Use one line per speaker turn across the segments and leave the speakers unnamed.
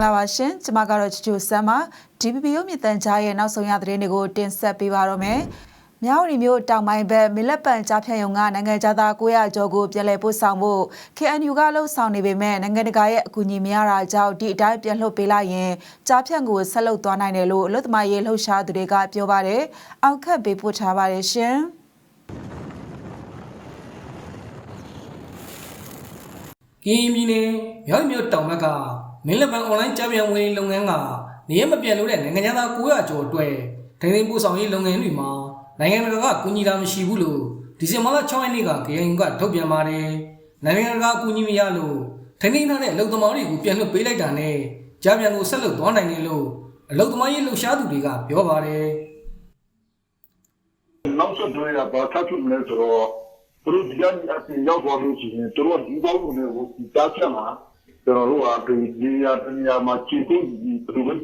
္ဂလာပါရှင်ကျွန်မကတော့ချူချူဆမ်ပါ DPP ရုပ်မြင့်တန်ကြားရဲ့နောက်ဆုံးရသတင်းတွေကိုတင်ဆက်ပေးပါတော့မယ်မြောက်ရီမျိုးတောင်ပိုင်းဘက်မီလက်ပံကြားဖြတ်ရုံကနိုင်ငံသား900ကျော်ကိုပြည်လဲပို့ဆောင်ဖို့ KNU ကလှုပ်ဆောင်နေပေမဲ့နိုင်ငံတကာရဲ့အကူအညီမရတာကြောင့်ဒီအတိုင်းပြန်လှုပ်ပေးလိုက်ရင်ကြားဖြတ်ကိုဆက်လုပ်သွားနိုင်တယ်လို့အလို့သမားရေးလှုပ်ရှားသူတွေကပြောပါတယ်။အောက်ခတ်ပေးပို့ထားပါတယ်ရှင်။
ကရင်ပြည်နယ်မြောက်မြို့တောင်ဘက်က မင်းလက်ပံအွန်လိုင်းကြားပြန်ဝင်လုပ်ငန်းကနေရမပြတ်လို့တဲ့နိုင်ငံသား900ကျော်အတွက်ဒိန်ဒိန်ပို့ဆောင်ရေးလုပ်ငန်းတွေမှာနိုင်ငံတကာကကူညီတာမရှိဘူးလို့ဒီဇင်ဘာလ6ရက်နေ့က KNU ကထုတ်ပြန်ပါတယ်နိုင်ငံတကာကူညီမရလို့ထိန်းသိမ်းထားတဲ့အလုံသမားတွေကိုပြန်လွှတ်ပေးလိုက်တာနဲ့ကြားပြန်ကိုဆက်လုပ်သွားနိုင်တယ်လို့အလုံသမားရေးလှုပ်ရှားသူတွေကပြောပါတယ်
နောက်ဆက်တွဲတာဘာသာဖြစ်မလဲဆိုတော့သူတို့ဒီကအပြင်ရောက်သွားလို့ရှိရင်သူတို့ဒီဘောင်းတွေကိုဒီတားချက်မှာ ကျွန်တော်တို့ကဒီနေရာတနေရာမှာခြေကုပ်ဒီသူတို့က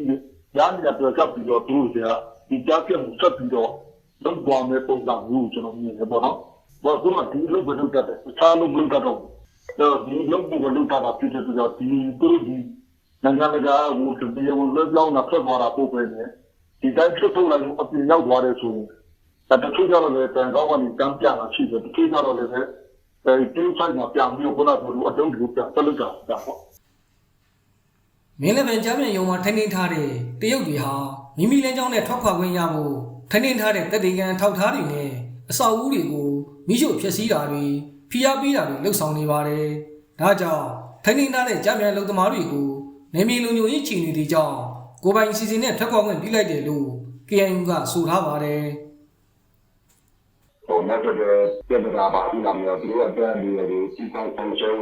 ညာနေရာပြကပ်ပြီးတော့သူတို့ကဒီတားချက်ကိုဆက်ပြီးတော့လုံးသွားမယ်ပုံစံမျိုးကျွန်တော်မြင်နေပေါ့နော်။ဘာလို့ဒီလိုဘယ်လိုတတ်တယ်။စားလို့ဘယ်လိုတတ်တော့တော့ဒီလုံးဘယ်လိုတတ်တာဖြစ်တဲ့ဆိုတော့ဒီသူတို့ဒီနိုင်ငံတကာဟိုဒီဘယ်လိုလောက်လောက်နာဆက်သွားတာပို့ပဲနေဒီတိုင်းဖြစ်ထုတ်လိုက်အပြင်ရောက်သွားတယ်ဆိုရင်ဒါတချို့ကျတော့လည်းတန်ကောင်းကနေတန်းပြတာရှိတယ်တချို့ကျတော့လည်း အဲဒီတင်းဆိုင်မှာပြန်ပြီးခုနကလိုအတုံးကိုပြန်ဆက်လုပ်တာဒါပေါ့
မင်းလည်းပဲကြားပြန်ရုံမှာထိန်းသိမ်းထားတဲ့တရုတ်တွေဟာမိမိလမ်းကြောင်းနဲ့ထွက်ခွာခွင့်ရဖို့ထိန်းသိမ်းထားတဲ့တပ်ဒေကန်ထောက်ထားတွေနဲ့အဆောက်အဦတွေကိုမိရှုဖျက်ဆီးတာတွေဖိအားပေးတာတွေလှုပ်ဆောင်နေပါတယ်။ဒါကြောင့်ထိန်းသိမ်းထားတဲ့ကြားပြန်လုံသမားတွေကိုနေမီလုံညိုရေးချီနေတဲ့အကြောင်းကိုပိုင်စီစဉ်နဲ့ထွက်ခွာခွင့်ပြုလိုက်တယ်လို့ KNU ကဆိုထားပါတယ်။
ဟိုနောက်တော့ပြည်ပတာပါဒီလိုမျိုးဒီအတန်းတွေဒီစီဆိုင်ဆန်ချုံ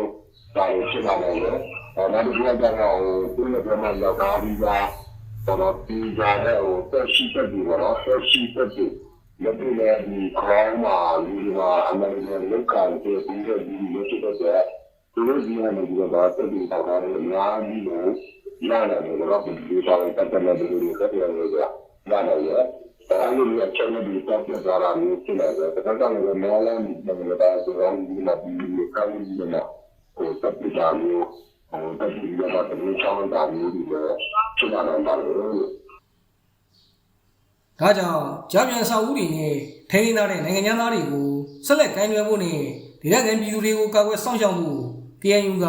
ဒါတွေဖြစ်လာတယ်လေအဲနောက်တစ်ခုကတော့ဟိုသူ့ရဲ့ဘက်မှာရောက်တာဒီကတော့ဒီကလည်းဟိုတက်ရှိတက်ပြီးတော့တက်ရှိတက်ပြီးမတူလည်းဒီခေါင်းမှာဒီကအမေရိကန်လောက်ကတဲ့ဒီလိုဒီလိုဖြစ်တော့သူတို့ဒီကနေဒီတော့တက်ပြီးတော့တာလည်းအများကြီးလို့လာတယ်တော့ဒီတော့တက်တယ်လို့ဒီလိုတက်တယ်လို့ကလာတယ်အဲ့ လိုမျိုးအချက်အလက်တွေတောက်ပြတာလာမျိုးဖြစ်လာတယ်။ဒါကြောင့်လည်းမောလန်ဒီမှာဒါဆိုတော့ဒီမှာဒီလိုကောင်းကြီးနေမှာဟိုတပ်ပြတာမျိုးဟိုတပ်ပြရတာတူချောင်းတာမျိုးဒီလိုဖြစ်လာတာလို့
ဒါကြောင့်ကြားပြန်ဆောက်ဦးတွေနဲ့ထိန်းသိမ်းထားတဲ့နိုင်ငံသားတွေကိုဆက်လက်ကိုင်တွယ်ဖို့နဲ့ဒေသခံပြည်သူတွေကိုကာကွယ်စောင့်ရှောက်ဖို့ KNU က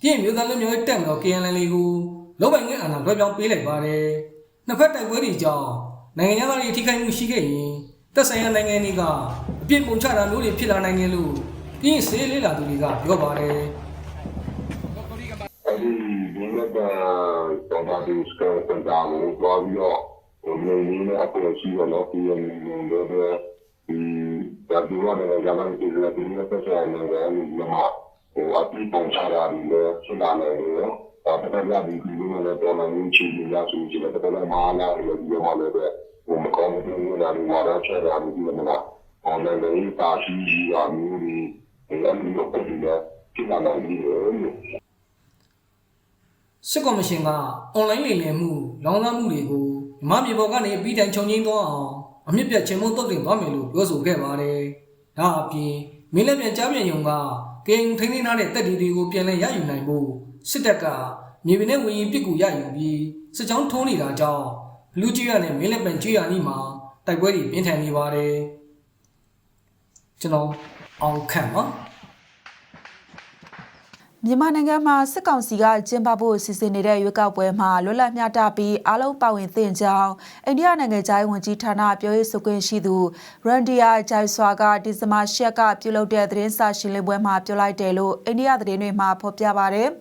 ပြည်မျိုးသားလူမျိုးရေးတက်မတော် KNL ကိုလုံပိုင်ခွင့်အာဏာလွှဲပြောင်းပေးလိုက်ပါတယ်။နှစ်ဖက်တိုက်ပွဲတွေကြောင့် နိုင်ငံသားတွေထိခိုက်မှုရှိခဲ့ရင်သက်ဆိုင်ရာနိုင်ငံတွေကအပြစ်ပုံချတာမျိုးတွေဖြစ်လာနိုင်တယ်လို့ပြင်းစေးလေးလာသူတွေကပြောပါတယ်
Bangladesh ကတန်တာကိုသွားပြီးတော့ဟိုနေနေနဲ့အပေါ်ရှိရတော့ပြည်နေတော့ဒီဒါဒီလိုနဲ့ကလည်းဒီလိုဒီလိုပဲဆိုင်နေတယ်မမဟိုအတူပုံချတာဒီလိုဖြစ်လာနေတယ်ဒါပတ်သက်ပြီးဒီလိုနဲ့တော့လည်းချင်းနေရဆိုကြည့်တယ်တော်တော်များများလည်းဒီလိုလည်းပဲ ဟိုမကောင်းဘူးလားဒီမှာတော့ချက်တာဒီမှာလားအွန်လိုင်းလေးပါရှိရမျိုးဒီလည်းဒီလိုပုံစံဖြစ်လာနေတယ်
စစ်ကော်မရှင်ကအွန်လိုင်းလိမ်လည်မှုလောင်စာမှုတွေကိုမြမမြေပေါ်ကနေအပြီးတိုင်ခြုံငိမ့်သွားအောင်အမြင့်ပြတ်ခြင်းမို့တုတ်တင်သွားမယ်လို့ပြောဆိုခဲ့ပါတယ်။ဒါအပြင်မင်းလက်ပြန်ကြားပြန်ယုံကကင်ထိန်းသိမ်းထားတဲ့တပ်ဒီတွေကိုပြန်လည်ရယူနိုင်ဖို့စစ်တပ်ကမြေပြင်နဲ့ဝင်းရင်ပစ်ကူရယူပြီးစစ်ကြောင်းထိုးနေတာကြောင့် လူကြီးရနဲ့မင်းလက်ပြန်ကြီးရနီးမှာတိုက်ပွဲတွေပြင်းထန်နေပါတယ်။ကျွန်တော်အောင်ခန့်ပါ
မြန်မာနိုင်ငံမှာစစ်ကောင်စီကကျင်းပဖို့စီစဉ်နေတဲ့ရွေးကောက်ပွဲမှာလွတ်လပ်မျှတပြီးအားလုံးပါဝင်သင့်ကြောင်းအိန္ဒိယနိုင်ငံသားဝန်ကြီးဌာနပြောရေးဆိုခွင့်ရှိသူရန်ဒီယာဂျိုင်ဆွာကဒီဇင်ဘာ၈ကပြုလုပ်တဲ့သတင်းစာရှင်းလင်းပွဲမှာပြောလိုက်တယ်လို့အိန္ဒိယသတင်းတွေမှာဖော်ပြပါတယ်။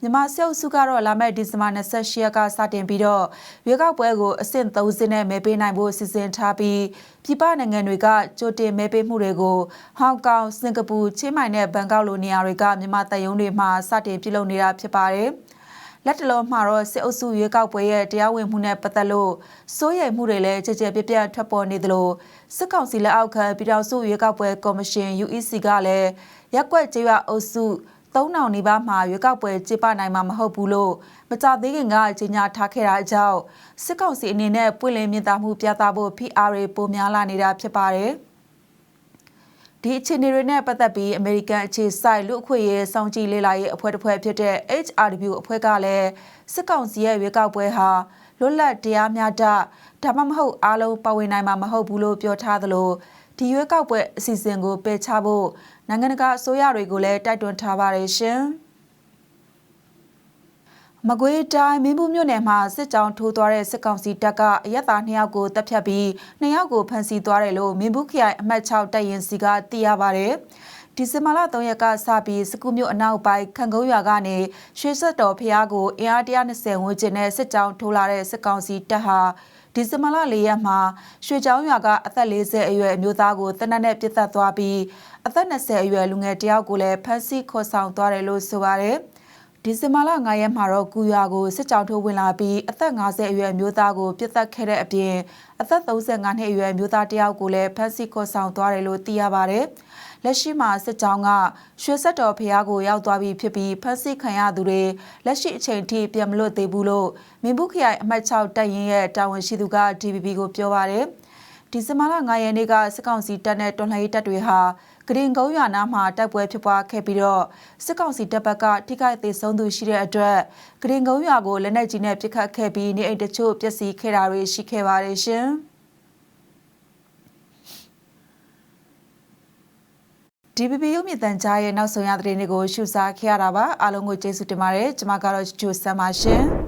မြန်မာစစ်အုပ်စုကတော့လာမယ့်ဒီဇင်ဘာ28ရက်ကစတင်ပြီးတော့ရွေးကောက်ပွဲကိုအဆင့်30နဲ့မဲပေးနိုင်ဖို့စီစဉ်ထားပြီးပြည်ပနိုင်ငံတွေကကြိုတင်မဲပေးမှုတွေကိုဟောင်ကောင်စင်ကာပူချင်းမိုင်နဲ့ဘန်ကောက်လိုနေရာတွေကမြန်မာတပ်ယုံတွေမှာစတင်ပြုလုပ်နေတာဖြစ်ပါတယ်။လက်တလုံးမှာတော့စစ်အုပ်စုရွေးကောက်ပွဲရဲ့တရားဝင်မှုနဲ့ပတ်သက်လို့စိုးရိမ်မှုတွေလည်းကြကြပြပြထွက်ပေါ်နေသလိုစစ်ကောင်စီလက်အောက်ခံပြည်ထောင်စုရွေးကောက်ပွဲကော်မရှင် UEC ကလည်းရက်ကွက်ကျေးရွာအုပ်စု 3000နီးပါးမှာရွေးကောက်ပွဲကျင်းပနိုင်မှာမဟုတ်ဘူးလို့မကြသေးခင်ကကြေညာထားခဲ့တာကြောင့်စစ်ကောင်စီအနေနဲ့ပွင့်လင်းမြင်သာမှုပြသဖို့ PR တွေပိုများလာနေတာဖြစ်ပါတယ်။ဒဒီအခြေအနေတွေနဲ့ပတ်သက်ပြီးအမေရိကန်အခြေစိုက်လူအခွင့်အရေးစောင့်ကြည့်လေ့လာရေးအဖွဲ့တစ်ဖွဲ့ဖြစ်တဲ့ HRW အဖွဲ့ကလည်းစစ်ကောင်စီရဲ့ရွေးကောက်ပွဲဟာလွတ်လပ်တရားမျှတဒါမှမဟုတ်အားလုံးပါဝင်နိုင်မှာမဟုတ်ဘူးလို့ပြောထားသလို ဒီရွေးကောက်ပွဲအစီအစဉ်ကိုပယ်ချဖို့နိုင်ငံတကာအစိုးရတွေကိုလည်းတိုက်တွန်းထားပါတယ်ရှင်။မကွေးတိုင်းမင်းဘူးမြို့နယ်မှာစစ်ကြောင်းထိုးသွားတဲ့စစ်ကောင်စီတပ်ကအရက်သား2ယောက်ကိုတပ်ဖြတ်ပြီး2ယောက်ကိုဖမ်းဆီးသွားတယ်လို့မင်းဘူးခရိုင်အမှတ်6တပ်ရင်စီကသိရပါဗျ။ဒီဇင်ဘာလ3ရက်ကစပြီးစကူမြို့အနောက်ပိုင်းခန့်ကုန်းရွာကနေရွှေဆက်တော်ဖျားကိုအင်အား120ဝန်းကျင်နဲ့စစ်ကြောင်းထိုးလာတဲ့စစ်ကောင်စီတပ်ဟာ ဒီဇင်ဘာလ၄ရက်မှာရွှေချောင်းရွာကအသက်40အရွယ်အမျိုးသားကိုတနက်နဲ့ပြစ်တက်သွားပြီးအသက်20အရွယ်လူငယ်တယောက်ကိုလည်းဖမ်းဆီးခေါ်ဆောင်သွားတယ်လို့ဆိုပါတယ်။ဒီဇင်ဘာလ9ရက်မှာတော့ကူရွာကိုစစ်ကြောင်းထိုးဝင်လာပြီးအသက်50အရွယ်မျိုးသားကိုပြစ်တက်ခဲ့တဲ့အပြင်အသက်35နှစ်အရွယ်မျိုးသားတယောက်ကိုလည်းဖမ်းဆီးခေါ်ဆောင်သွားတယ်လို့သိရပါတယ်။ လက်ရှိမှာစစ်ကြောင်းကရွှေဆက်တော်ဖျားကိုရောက်သွားပြီးဖြစ်ပြီးဖမ်းဆီးခံရသူတွေလက်ရှိအချိန်ထိပြန်မလွတ်သေးဘူးလို့မင်းဘူးခရိုင်အမှတ်6တပ်ရင်းရဲ့တာဝန်ရှိသူက DPP ကိုပြောပါတယ်။ဒီဇင်ဘာလ9ရက်နေ့ကစစ်ကောင်စီတပ်နဲ့တော်လှန်ရေးတပ်တွေဟာဂရင်ကုန်းရွာနားမှာတိုက်ပွဲဖြစ်ပွားခဲ့ပြီးတော့စစ်ကောင်စီတပ်ဘက်ကထိခိုက်သေးဆုံးသူရှိတဲ့အတွက်ဂရင်ကုန်းရွာကိုလက်နက်ကြီးနဲ့ပစ်ခတ်ခဲ့ပြီးနေအိမ်တချို့ပျက်စီးခဲ့တာတွေရှိခဲ့ပါတယ်ရှင်။ DPP ရုပ်မြင်သံကြားရဲ့နောက်ဆုံးရသတင်းတွေကိုရှုစားခဲ့ရတာပါအားလုံးကိုကျေးဇူးတင်ပါတယ်ကျွန်မကတော့ဂျိုဆမ်ပါရှင်။